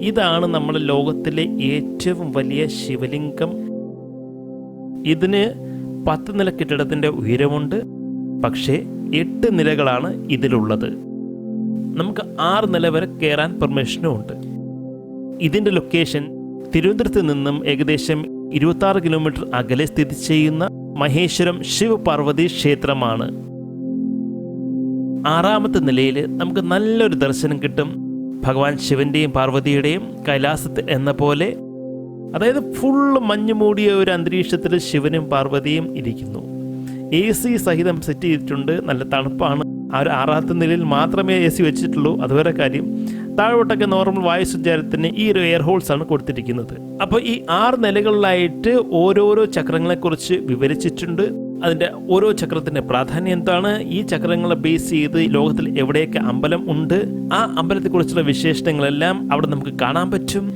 ഇതാണ് നമ്മുടെ ലോകത്തിലെ ഏറ്റവും വലിയ ശിവലിംഗം. ഇതിന് പത്ത് നില കെട്ടിടത്തിന്റെ ഉയരമുണ്ട്. പക്ഷേ എട്ട് നിലകളാണ് ഇതിലുള്ളത്. നമുക്ക് ആറ് നില വരെ കയറാൻ പെർമിഷനും ഉണ്ട്. ഇതിന്റെ ലൊക്കേഷൻ തിരുവനന്തപുരത്ത് നിന്നും ഏകദേശം ഇരുപത്തി ആറ് കിലോമീറ്റർ അകലെ സ്ഥിതി ചെയ്യുന്ന മഹേശ്വരം ശിവപാർവതി ക്ഷേത്രമാണ്. ആറാമത്തെ നിലയിൽ നമുക്ക് നല്ലൊരു ദർശനം കിട്ടും. ഭഗവാൻ ശിവന്റെയും പാർവതിയുടെയും കൈലാസത്തിൽ എന്ന പോലെ അതായത് ഫുള്ള് മഞ്ഞ് മൂടിയ ഒരു അന്തരീക്ഷത്തിൽ ശിവനും പാർവതിയും ഇരിക്കുന്നു. എ സി സഹിതം സെറ്റ് ചെയ്തിട്ടുണ്ട്. നല്ല തണുപ്പാണ്. ആ ഒരു ആറാമത്തെ നിലയിൽ മാത്രമേ എ സി വെച്ചിട്ടുള്ളൂ. അതുവരെ കാര്യം താഴോട്ടൊക്കെ നോർമൽ വായു സഞ്ചാരത്തിന് ഈ ഒരു എയർ ഹോൾസ് ആണ് കൊടുത്തിരിക്കുന്നത്. അപ്പോൾ ഈ ആറ് നിലകളിലായിട്ട് ഓരോരോ ചക്രങ്ങളെക്കുറിച്ച് വിവരിച്ചിട്ടുണ്ട്. അതിന്റെ ഓരോ ചക്രത്തിന്റെ പ്രാധാന്യം എന്താണ്? ഈ ചക്രങ്ങളെ ബേസ് ചെയ്ത് ലോകത്തിൽ എവിടെയൊക്കെ അമ്പലം ഉണ്ട്? ആ അമ്പലത്തെക്കുറിച്ചുള്ള വിശേഷണങ്ങളെല്ലാം അവിടെ നമുക്ക് കാണാൻ പറ്റും.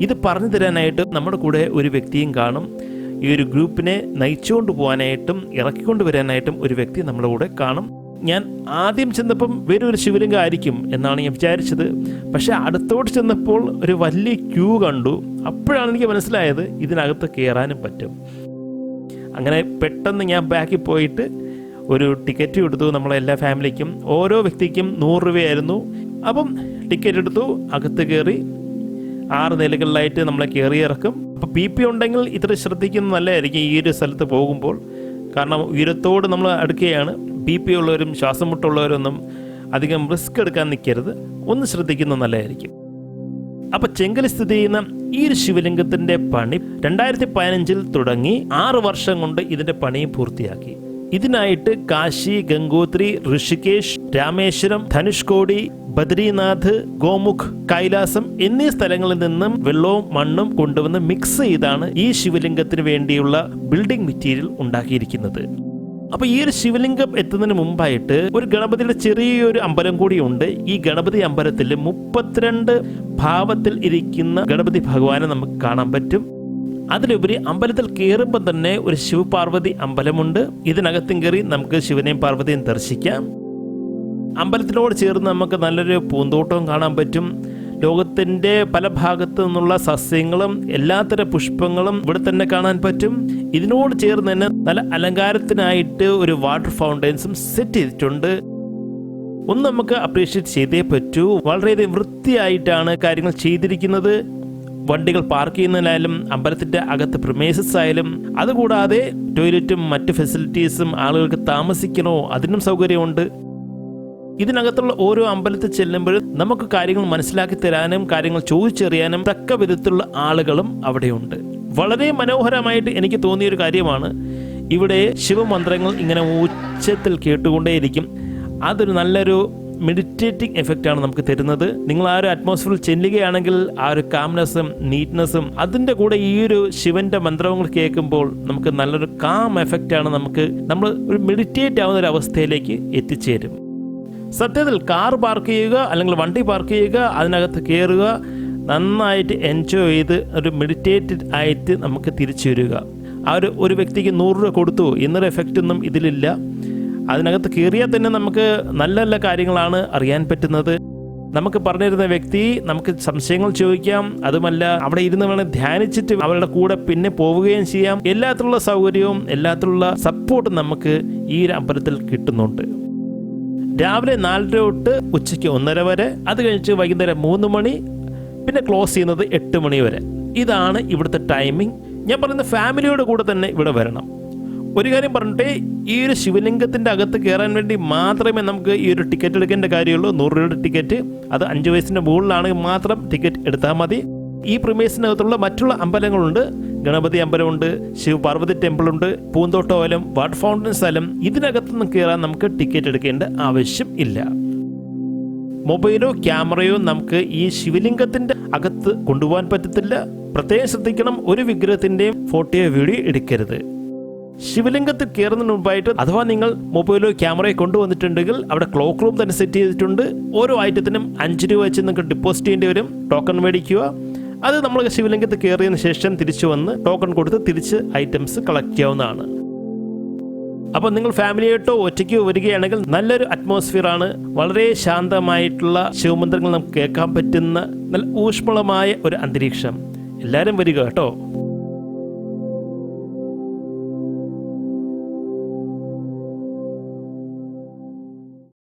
ഇത് പറഞ്ഞു തരാനായിട്ട് നമ്മുടെ കൂടെ ഒരു വ്യക്തിയും കാണും. ഈ ഒരു ഗ്രൂപ്പിനെ നയിച്ചുകൊണ്ട് പോകാനായിട്ടും ഇറക്കിക്കൊണ്ട് വരാനായിട്ടും ഒരു വ്യക്തി നമ്മുടെ കൂടെ കാണും. ഞാൻ ആദ്യം ചെന്നപ്പം വേറൊരു ശിവലിംഗം ആയിരിക്കും എന്നാണ് ഞാൻ വിചാരിച്ചത്. പക്ഷെ അടുത്തോട്ട് ചെന്നപ്പോൾ ഒരു വലിയ ക്യൂ കണ്ടു. അപ്പോഴാണ് എനിക്ക് മനസ്സിലായത് ഇതിനകത്ത് കയറാനും പറ്റും. അങ്ങനെ പെട്ടെന്ന് ഞാൻ ബാക്കിൽ പോയിട്ട് ഒരു ടിക്കറ്റ് എടുത്തു. നമ്മളെ എല്ലാ ഫാമിലിക്കും ഓരോ വ്യക്തിക്കും നൂറ് രൂപയായിരുന്നു. അപ്പം ടിക്കറ്റ് എടുത്തു. അകത്ത് കയറി ആറ് നിലകളിലായിട്ട് നമ്മളെ കയറി ഇറക്കും. അപ്പോൾ ബി പി ഉണ്ടെങ്കിൽ ഇത്ര ശ്രദ്ധിക്കുന്നത് നല്ലതായിരിക്കും ഈ ഒരു സ്ഥലത്ത് പോകുമ്പോൾ. കാരണം ഉയരത്തോട് നമ്മൾ അടുക്കുകയാണ്. ബി പി ഉള്ളവരും ശ്വാസം മുട്ടുള്ളവരൊന്നും അധികം റിസ്ക് എടുക്കാൻ നിൽക്കരുത്. ഒന്ന് ശ്രദ്ധിക്കുന്നത് നല്ലതായിരിക്കും. അപ്പോൾ ചെങ്കൽ സ്ഥിതി ചെയ്യുന്ന ഈ ഒരു ശിവലിംഗത്തിന്റെ പണി രണ്ടായിരത്തി പതിനഞ്ചിൽ തുടങ്ങി ആറ് വർഷം കൊണ്ട് ഇതിന്റെ പണിയും പൂർത്തിയാക്കി. ഇതിനായിട്ട് കാശി ഗംഗോത്രി ഋഷികേശ് രാമേശ്വരം ധനുഷ്കോടി ബദ്രീനാഥ് ഗോമുഖ് കൈലാസം എന്നീ സ്ഥലങ്ങളിൽ നിന്നും വെള്ളവും മണ്ണും കൊണ്ടുവന്ന് മിക്സ് ചെയ്താണ് ഈ ശിവലിംഗത്തിന് വേണ്ടിയുള്ള ബിൽഡിംഗ് മെറ്റീരിയൽ ഉണ്ടാക്കിയിരിക്കുന്നത്. അപ്പൊ ഈ ഒരു ശിവലിംഗം എത്തുന്നതിന് മുമ്പായിട്ട് ഒരു ഗണപതിയുടെ ചെറിയൊരു അമ്പലം കൂടിയുണ്ട് ഈ ഗണപതി അമ്പലത്തിൽ മുപ്പത്തിരണ്ട് ഭാവത്തിൽ ഇരിക്കുന്ന ഗണപതി ഭഗവാനെ നമുക്ക് കാണാൻ പറ്റും. അതിലുപരി അമ്പലത്തിൽ കയറുമ്പോൾ തന്നെ ഒരു ശിവപാർവതി അമ്പലമുണ്ട്. ഇതിനകത്തും കയറി നമുക്ക് ശിവനെയും പാർവതിയും ദർശിക്കാം. അമ്പലത്തിനോട് ചേർന്ന് നമുക്ക് നല്ലൊരു പൂന്തോട്ടവും കാണാൻ പറ്റും. ലോകത്തിന്റെ പല ഭാഗത്തു നിന്നുള്ള സസ്യങ്ങളും എല്ലാത്തര പുഷ്പങ്ങളും ഇവിടെ തന്നെ കാണാൻ പറ്റും. ഇതിനോട് ചേർന്ന് തന്നെ നല്ല അലങ്കാരത്തിനായിട്ട് ഒരു വാട്ടർ ഫൗണ്ടൈൻസും സെറ്റ് ചെയ്തിട്ടുണ്ട്. ഒന്ന് നമുക്ക് അപ്രീഷിയേറ്റ് ചെയ്തേ പറ്റൂ. വളരെയധികം വൃത്തിയായിട്ടാണ് കാര്യങ്ങൾ ചെയ്തിരിക്കുന്നത്. വണ്ടികൾ പാർക്ക് ചെയ്യുന്നതിനായാലും അമ്പലത്തിന്റെ അകത്ത് പ്രമേസസ് ആയാലും അതുകൂടാതെ ടോയ്ലറ്റും മറ്റ് ഫെസിലിറ്റീസും ആളുകൾക്ക് താമസിക്കണോ അതിനും സൗകര്യമുണ്ട്. ഇതിനകത്തുള്ള ഓരോ അമ്പലത്തിൽ ചെല്ലുമ്പോഴും നമുക്ക് കാര്യങ്ങൾ മനസ്സിലാക്കി തരാനും കാര്യങ്ങൾ ചോദിച്ചറിയാനും തക്ക വിധത്തിലുള്ള ആളുകളും അവിടെയുണ്ട്. വളരെ മനോഹരമായിട്ട് എനിക്ക് തോന്നിയ ഒരു കാര്യമാണ്. ഇവിടെ ശിവമന്ത്രങ്ങൾ ഇങ്ങനെ ഉച്ചത്തിൽ കേട്ടുകൊണ്ടേയിരിക്കും. അതൊരു നല്ലൊരു മെഡിറ്റേറ്റിംഗ് എഫക്റ്റാണ് നമുക്ക് തരുന്നത്. നിങ്ങൾ ആ ഒരു അറ്റ്മോസ്ഫിയറിൽ ചെല്ലുകയാണെങ്കിൽ ആ ഒരു കാംനെസ്സും നീറ്റ്നെസ്സും അതിന്റെ കൂടെ ഈ ഒരു ശിവന്റെ മന്ത്രങ്ങൾ കേൾക്കുമ്പോൾ നമുക്ക് നല്ലൊരു കാം എഫക്റ്റാണ് നമുക്ക് നമ്മൾ ഒരു മെഡിറ്റേറ്റ് ആവുന്ന ഒരു അവസ്ഥയിലേക്ക് എത്തിച്ചേരും. സത്യത്തിൽ കാർ പാർക്ക് ചെയ്യുക അല്ലെങ്കിൽ വണ്ടി പാർക്ക് ചെയ്യുക അതിനകത്ത് കയറുക നന്നായിട്ട് എൻജോയ് ചെയ്ത് ഒരു മെഡിറ്റേറ്റഡ് ആയിട്ട് നമുക്ക് തിരിച്ചു വരിക. ആ ഒരു ഒരു വ്യക്തിക്ക് നൂറ് രൂപ കൊടുത്തു. എന്നൊരു എഫക്റ്റ് ഒന്നും ഇതിലില്ല. അതിനകത്ത് കയറിയാൽ തന്നെ നമുക്ക് നല്ല നല്ല കാര്യങ്ങളാണ് അറിയാൻ പറ്റുന്നത്. നമുക്ക് പറഞ്ഞിരുന്ന വ്യക്തി നമുക്ക് സംശയങ്ങൾ ചോദിക്കാം. അതുമല്ല അവിടെ ഇരുന്ന് വേണം ധ്യാനിച്ചിട്ട് അവരുടെ കൂടെ പിന്നെ പോവുകയും ചെയ്യാം. എല്ലാത്തിലുള്ള സൗകര്യവും എല്ലാത്തിലുള്ള സപ്പോർട്ടും നമുക്ക് ഈ ഒരു അമ്പലത്തിൽ കിട്ടുന്നുണ്ട്. രാവിലെ നാലര തൊട്ട് ഉച്ചയ്ക്ക് ഒന്നര വരെ അത് കഴിച്ച് വൈകുന്നേരം മൂന്ന് മണി പിന്നെ ക്ലോസ് ചെയ്യുന്നത് എട്ട് മണി വരെ. ഇതാണ് ഇവിടുത്തെ ടൈമിംഗ് ഞാൻ പറയുന്ന ഫാമിലിയോട് കൂടെ തന്നെ ഇവിടെ വരണം. ഒരു കാര്യം പറഞ്ഞിട്ട് ഈ ഒരു ശിവലിംഗത്തിന്റെ അകത്ത് കയറാൻ വേണ്ടി മാത്രമേ നമുക്ക് ഈ ഒരു ടിക്കറ്റ് എടുക്കേണ്ട കാര്യമുള്ളൂ. നൂറ് രൂപയുടെ ടിക്കറ്റ്. അത് അഞ്ച് വയസ്സിന്റെ മുകളിലാണെങ്കിൽ മാത്രം ടിക്കറ്റ് എടുത്താൽ മതി. ഈ പ്രിമേസിനകത്തുള്ള മറ്റുള്ള അമ്പലങ്ങളുണ്ട്. ഗണപതി അമ്പലമുണ്ട് ശിവ പാർവതി ടെമ്പിൾ ഉണ്ട് പൂന്തോട്ടോലം വാട്ടർ ഫൗണ്ടൻ സ്ഥലം. ഇതിനകത്തുനിന്ന് കയറാൻ നമുക്ക് ടിക്കറ്റ് എടുക്കേണ്ട ആവശ്യം ഇല്ല. മൊബൈലോ ക്യാമറയോ നമുക്ക് ഈ ശിവലിംഗത്തിന്റെ അകത്ത് കൊണ്ടുപോകാൻ പറ്റത്തില്ല. പ്രത്യേകം ശ്രദ്ധിക്കണം ഒരു വിഗ്രഹത്തിന്റെയും ഫോട്ടോയോ വീഡിയോ എടുക്കരുത്. ശിവലിംഗത്തിൽ കയറുന്നതിന് മുമ്പായിട്ട് അഥവാ നിങ്ങൾ മൊബൈലോ ക്യാമറയോ കൊണ്ടുവന്നിട്ടുണ്ടെങ്കിൽ അവിടെ ക്ലോക്ക് റൂം തന്നെ സെറ്റ് ചെയ്തിട്ടുണ്ട്. ഓരോ ഐറ്റത്തിനും അഞ്ച് രൂപ വെച്ച് നിങ്ങൾക്ക് ഡിപ്പോസിറ്റ് ചെയ്യേണ്ടി വരും. ടോക്കൺ മേടിക്കുക. അത് നമ്മൾ ശിവലിംഗത്തിൽ കയറിയതിന് ശേഷം തിരിച്ചു വന്ന് ടോക്കൺ കൊടുത്ത് തിരിച്ച് ഐറ്റംസ് കളക്ട് ചെയ്യാവുന്നതാണ്. അപ്പോൾ നിങ്ങൾ ഫാമിലിയായിട്ടോ ഒറ്റയ്ക്കോ വരികയാണെങ്കിൽ നല്ലൊരു അറ്റ്മോസ്ഫിയറാണ്. വളരെ ശാന്തമായിട്ടുള്ള ശിവമന്ത്രങ്ങൾ നമുക്ക് കേൾക്കാൻ പറ്റുന്ന നല്ല ഊഷ്മളമായ ഒരു അന്തരീക്ഷം. എല്ലാവരും വരിക കേട്ടോ.